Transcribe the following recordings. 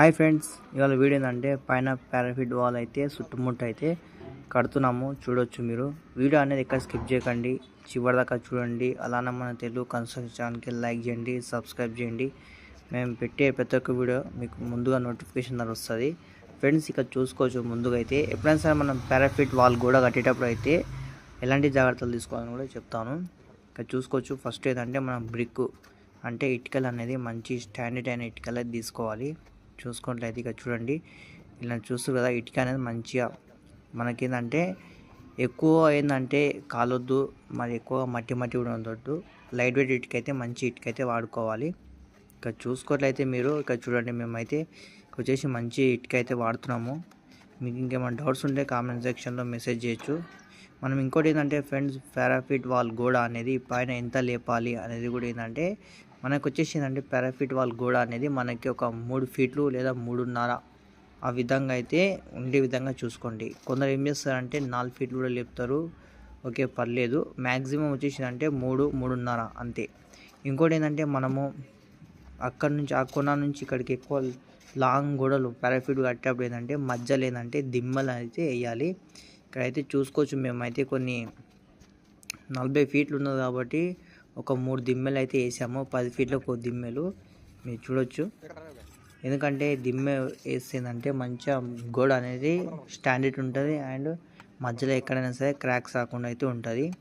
Hi friends ఇవాళ video ఏంటంటే పైన పారాఫిట్ వాల్ అయితే చుట్టుముట్టు అయితే కడుతున్నాము చూడొచ్చు మీరు. వీడియో అనేది ఎక్కడ స్కిప్ చేయకండి చివరిదాకా చూడండి. అలానే మన తెలుగు కన్స్ట్రక్షన్ ఛానల్కి లైక్ చేయండి సబ్స్క్రైబ్ చేయండి. మేము పెట్టే ప్రతి ఒక్క వీడియో మీకు ముందుగా నోటిఫికేషన్ ద్వారా వస్తుంది. ఫ్రెండ్స్ ఇక్కడ చూసుకోవచ్చు ముందుగా అయితే. ఎప్పుడైనా సరే మనం పారాఫిట్ వాల్ కూడా కట్టేటప్పుడు అయితే ఎలాంటి జాగ్రత్తలు తీసుకోవాలని కూడా చెప్తాను. ఇక్కడ చూసుకోవచ్చు. ఫస్ట్ ఏంటంటే మనం బ్రిక్ అంటే ఇటుకలు అనేది మంచి స్టాండర్డ్ అయిన ఇటుకలు తీసుకోవాలి. చూసుకున్నట్లయితే ఇక చూడండి. ఇలా చూస్తూ కదా ఇటుక అనేది మంచిగా మనకేంటంటే ఎక్కువ ఏంటంటే కాలొద్దు మరి ఎక్కువ మట్టి మట్టి కూడా ఉండొద్దు. లైట్ వెయిట్ ఇటుక అయితే మంచి ఇటుక అయితే వాడుకోవాలి. ఇక్కడ చూసుకోవట్లయితే మీరు ఇక్కడ చూడండి మేమైతే వచ్చేసి మంచి ఇటుక అయితే వాడుతున్నాము. మీకు ఇంకేమైనా డౌట్స్ ఉంటే కామెంట్ సెక్షన్లో మెసేజ్ చేయొచ్చు. మనం ఇంకోటి ఏంటంటే ఫ్రెండ్స్ పారాఫిట్ వాల్ గోడ అనేది పైన ఎంత లేపాలి అనేది కూడా ఏంటంటే మనకు వచ్చేసిందండి పారాఫిట్ వాల్ గోడ అనేది మనకి ఒక మూడు ఫీట్లు లేదా మూడున్నర. ఆ విధంగా అయితే ఉండే విధంగా చూసుకోండి. కొందరు ఏం చేస్తారంటే నాలుగు ఫీట్లు కూడా లేపుతారు. ఓకే పర్లేదు. మ్యాక్సిమం వచ్చేసిందంటే మూడు మూడున్నర అంతే. ఇంకోటి ఏంటంటే మనము అక్కడ నుంచి ఆ కొన నుంచి ఇక్కడికి ఎక్కువ లాంగ్ గోడలు పారాఫిట్ కట్టేటప్పుడు ఏంటంటే మధ్యలో ఏంటంటే దిమ్మలు అయితే వేయాలి. ఇక్కడైతే చూసుకోవచ్చు మేమైతే కొన్ని నలభై ఫీట్లు ఉన్నది కాబట్టి ఒక మూడు దిమ్మెలు అయితే వేసాము. పది ఫీట్లకు ఒక దిమ్మెలు. మీరు చూడొచ్చు. ఎందుకంటే దిమ్మె వేసిందంటే మంచిగా గోడ అనేది స్టాండర్డ్ ఉంటుంది. అండ్ మధ్యలో ఎక్కడైనా సరే క్రాక్స్ రాకుండా అయితే ఉంటుంది.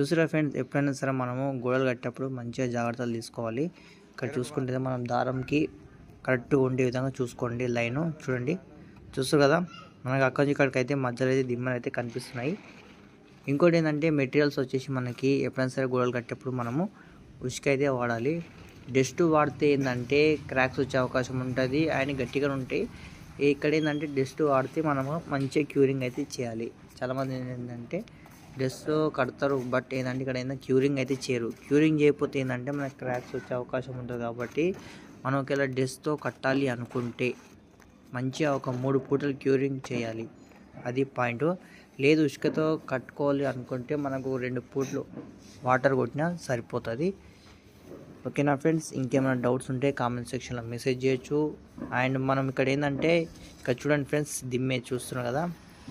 చూసారా ఫ్రెండ్స్ ఎప్పుడైనా సరే మనము గోడలు కట్టేటప్పుడు మంచిగా జాగ్రత్తలు తీసుకోవాలి. ఇక్కడ చూసుకుంటే మనం దారంకి కరెక్ట్గా ఉండే విధంగా చూసుకోండి లైను. చూడండి. చూస్తారు కదా? మనకి అక్కడి నుంచి ఇక్కడికి అయితే మధ్యలో అయితే దిమ్మలు అయితే కనిపిస్తున్నాయి. ఇంకోటి ఏంటంటే మెటీరియల్స్ వచ్చేసి మనకి ఎప్పుడైనా సరే గోడలు కట్టేప్పుడు మనము ఉసుక అయితే వాడాలి. డస్ట్ వాడితే ఏంటంటే క్రాక్స్ వచ్చే అవకాశం ఉంటుంది. ఆయన గట్టిగా ఉంటాయి. ఇక్కడ ఏంటంటే డస్ట్ వాడితే మనము మంచిగా క్యూరింగ్ అయితే చేయాలి. చాలామంది ఏంటంటే డస్ట్ కడతారు. బట్ ఏంటంటే ఇక్కడ ఏంటంటే క్యూరింగ్ అయితే చేయరు. క్యూరింగ్ చేయకపోతే ఏంటంటే మనకి క్రాక్స్ వచ్చే అవకాశం ఉంటుంది కాబట్టి మనం ఒకవేళ డస్ట్తో కట్టాలి అనుకుంటే మంచిగా ఒక మూడు పూటలు క్యూరింగ్ చేయాలి. అది పాయింట్. లేదు ఇసుకతో కట్టుకోవాలి అనుకుంటే మనకు రెండు పూట్లు వాటర్ కొట్టినా సరిపోతుంది. ఓకేనా ఫ్రెండ్స్ ఇంకేమైనా డౌట్స్ ఉంటే కామెంట్ సెక్షన్లో మెసేజ్ చేయొచ్చు. అండ్ మనం ఇక్కడ ఏంటంటే ఇక్కడ చూడండి ఫ్రెండ్స్ దిమ్మే చూస్తున్నాం కదా.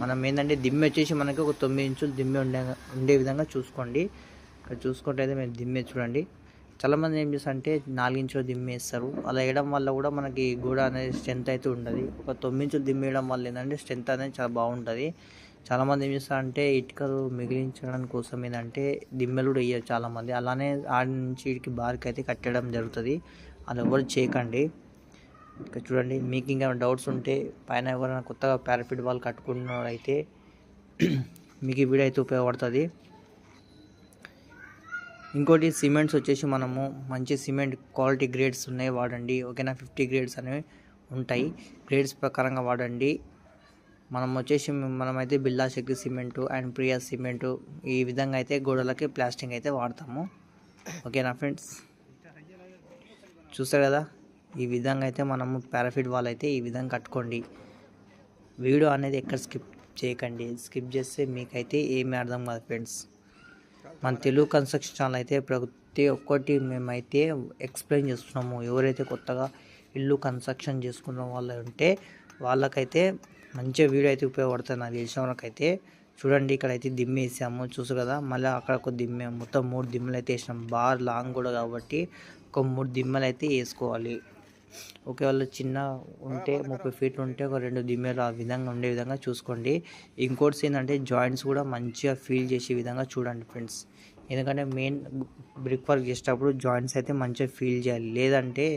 మనం ఏంటంటే దిమ్మె వచ్చేసి మనకి ఒక తొమ్మిది ఇంచులు దిమ్మె ఉండే ఉండే విధంగా చూసుకోండి. ఇక్కడ చూసుకుంటే అయితే మేము దిమ్మె చూడండి. చాలామంది ఏం చేస్తారంటే నాలుగు దిమ్మేస్తారు వేస్తారు. అలా వేయడం వల్ల కూడా మనకి గోడ అనేది స్ట్రెంత్ అయితే ఉండదు. ఒక తొమ్మిది ఇంచులు దిమ్మె వేయడం వల్ల ఏంటంటే స్ట్రెంత్ అనేది చాలా బాగుంటుంది. చాలామంది ఏం చేస్తారంటే ఇటుకలు మిగిలించడం కోసం ఏంటంటే దిమ్మెలు కూడా వేయరు చాలామంది. అలానే ఆడి నుంచి ఇటుకి బార్కి అయితే కట్టడం జరుగుతుంది. అది ఎవరు చేయకండి. ఇక చూడండి మీకు ఇంకా డౌట్స్ ఉంటే పైన ఎవరైనా కొత్తగా పారాఫిట్ బాల్ కట్టుకున్నారైతే మీకు ఈ వీడియో అయితే ఉపయోగపడుతుంది. ఇంకోటి సిమెంట్స్ వచ్చేసి మనము మంచి సిమెంట్ క్వాలిటీ గ్రేడ్స్ ఉన్నాయి వాడండి. ఓకేనా? ఫిఫ్టీ గ్రేడ్స్ అనేవి ఉంటాయి. గ్రేడ్స్ ప్రకారంగా వాడండి. మనం వచ్చేసి మనమైతే Birla Shakti cement and Priya cement ఈ విధంగా అయితే గోడలకి ప్లాస్టింగ్ అయితే వాడతాము. ఓకేనా ఫ్రెండ్స్? చూస్తారు కదా? ఈ విధంగా అయితే మనము పారాఫిట్ వాల్ అయితే ఈ విధంగా కట్టుకోండి. వీడియో అనేది ఎక్కడ స్కిప్ చేయకండి. స్కిప్ చేస్తే మీకైతే ఏమీ అర్థం కాదు ఫ్రెండ్స్. మన తెలుగు కన్స్ట్రక్షన్ ఛానల్ అయితే ప్రతి ఒక్కటి మేమైతే ఎక్స్ప్లెయిన్ చేస్తున్నాము. ఎవరైతే కొత్తగా ఇల్లు కన్స్ట్రక్షన్ చేసుకున్న వాళ్ళు ఉంటే వాళ్ళకైతే మంచిగా వీడియో అయితే ఉపయోగపడుతుంది నాకు తెలిసిన వాళ్ళకైతే చూడండి ఇక్కడ అయితే దిమ్మె వేసాము. చూసు కదా మళ్ళీ అక్కడ ఒక దిమ్మే మొత్తం మూడు దిమ్మలు అయితే వేసినాం. బార్ లాంగ్ కూడా కాబట్టి ఒక మూడు దిమ్మలు అయితే వేసుకోవాలి. ఒకవేళ చిన్న ఉంటే ముప్పై ఫీట్లు ఉంటే ఒక రెండు దిమ్మలు ఆ విధంగా ఉండే విధంగా చూసుకోండి. ఇంకోటి ఏంటంటే జాయింట్స్ కూడా మంచిగా ఫీల్ చేసే విధంగా చూడండి ఫ్రెండ్స్. ఎందుకంటే మెయిన్ బ్రిక్ వర్క్ చేసేటప్పుడు జాయింట్స్ అయితే మంచిగా ఫీల్ చేయాలి. లేదంటే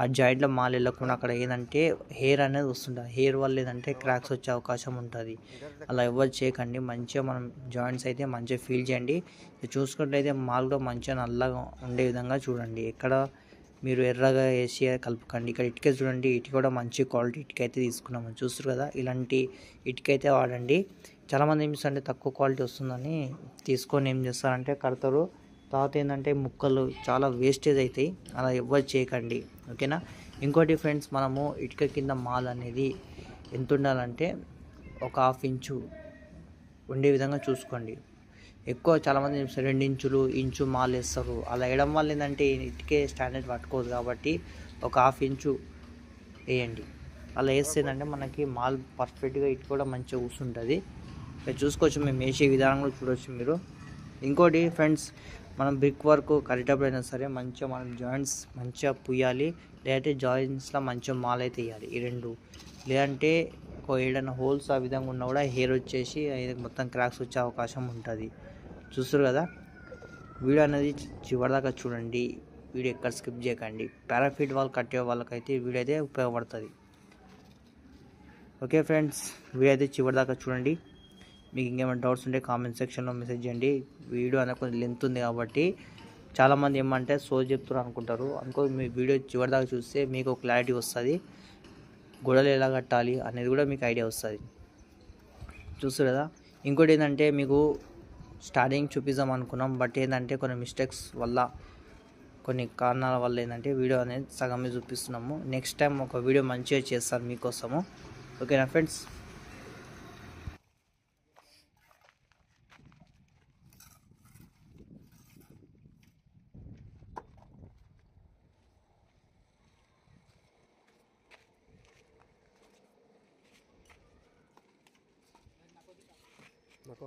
ఆ జాయింట్లో మాల్ వెళ్ళకుండా అక్కడ ఏంటంటే హెయిర్ అనేది వస్తుంటుంది. హెయిర్ వల్ల ఏంటంటే క్రాక్స్ వచ్చే అవకాశం ఉంటుంది. అలా ఎవరు చేయకండి. మంచిగా మనం జాయింట్స్ అయితే మంచిగా ఫీల్ చేయండి. చూసుకున్నట్లయితే మాల్ కూడా మంచిగా నల్లగా ఉండే విధంగా చూడండి. ఎక్కడ మీరు ఎర్రగా వేసి కలుపుకండి. ఇక్కడ ఇటుక చూడండి. ఇటుక కూడా మంచి క్వాలిటీ ఇటుక అయితే తీసుకున్నాము చూస్తారు కదా ఇలాంటి ఇటుక అయితే వాడండి. చాలామంది ఏం చేస్తారంటే తక్కువ క్వాలిటీ వస్తుందని తీసుకొని ఏం చేస్తారంటే కడతారు. తర్వాత ఏంటంటే ముక్కలు చాలా వేస్టేజ్ అవుతాయి అలా ఎవ్వరు చేయకండి. ఓకేనా? ఇంకోటి ఫ్రెండ్స్ మనము ఇటుక కింద మాల్ అనేది ఎంత ఉండాలంటే ఒక హాఫ్ ఇంచు ఉండే విధంగా చూసుకోండి. ఎక్కువ చాలామంది రెండు ఇంచులు ఇంచు మాల్ వేస్తారు. అలా వేయడం వల్ల ఏంటంటే ఇటుకే స్టాండర్డ్ పట్టుకోదు కాబట్టి ఒక హాఫ్ ఇంచు వేయండి. అలా వేస్తే ఏంటంటే మనకి మాల్ పర్ఫెక్ట్గా ఇటు కూడా మంచిగా కూర్చుంటుంది ఇక్కడ చూసుకోవచ్చు మేము వేసే విధానం కూడా చూడవచ్చు మీరు. ఇంకోటి ఫ్రెండ్స్ మనం బ్రిక్ వర్క్ కట్టేటప్పుడు అయినా సరే మంచిగా మనం జాయింట్స్ మంచిగా పుయ్యాలి లేదంటే జాయింట్స్లో మంచిగా మాల్ అయితే వేయాలి. ఈ రెండు. లేదంటే ఒక ఏదైనా హోల్స్ ఆ విధంగా ఉన్నా కూడా హెయిర్ వచ్చేసి మొత్తం క్రాక్స్ వచ్చే అవకాశం ఉంటుంది. చూస్తారు కదా? వీడియో అనేది చివరిదాకా చూడండి. వీడియో ఎక్కడ స్కిప్ చేయకండి. పారాఫిట్ వాల్ కట్టే వాళ్ళకైతే వీడియో అయితే ఉపయోగపడుతుంది. ఓకే ఫ్రెండ్స్ వీడియో అయితే చివరిదాకా చూడండి. మీకు ఇంకేమైనా డౌట్స్ ఉంటే కామెంట్ సెక్షన్లో మెసేజ్ చేయండి. వీడియో అనేది కొంచెం లెంత్ ఉంది కాబట్టి చాలామంది ఏమంటే సో చెప్తున్నారు అనుకుంటారు. అనుకో మీ వీడియో చివరిదాకా చూస్తే మీకు క్లారిటీ వస్తుంది. గొడవలు ఎలా కట్టాలి అనేది కూడా మీకు ఐడియా వస్తుంది. చూస్తారు కదా? ఇంకోటి ఏంటంటే మీకు స్టార్టింగ్ చూపిద్దాం అనుకున్నాం. బట్ ఏంటంటే కొన్ని మిస్టేక్స్ వల్ల కొన్ని కారణాల వల్ల ఏంటంటే వీడియో అనేది సగమే చూపిస్తున్నాము. నెక్స్ట్ టైం ఒక వీడియో మంచిగా చేస్తాను మీకోసము. ఓకేనా ఫ్రెండ్స్ నాకు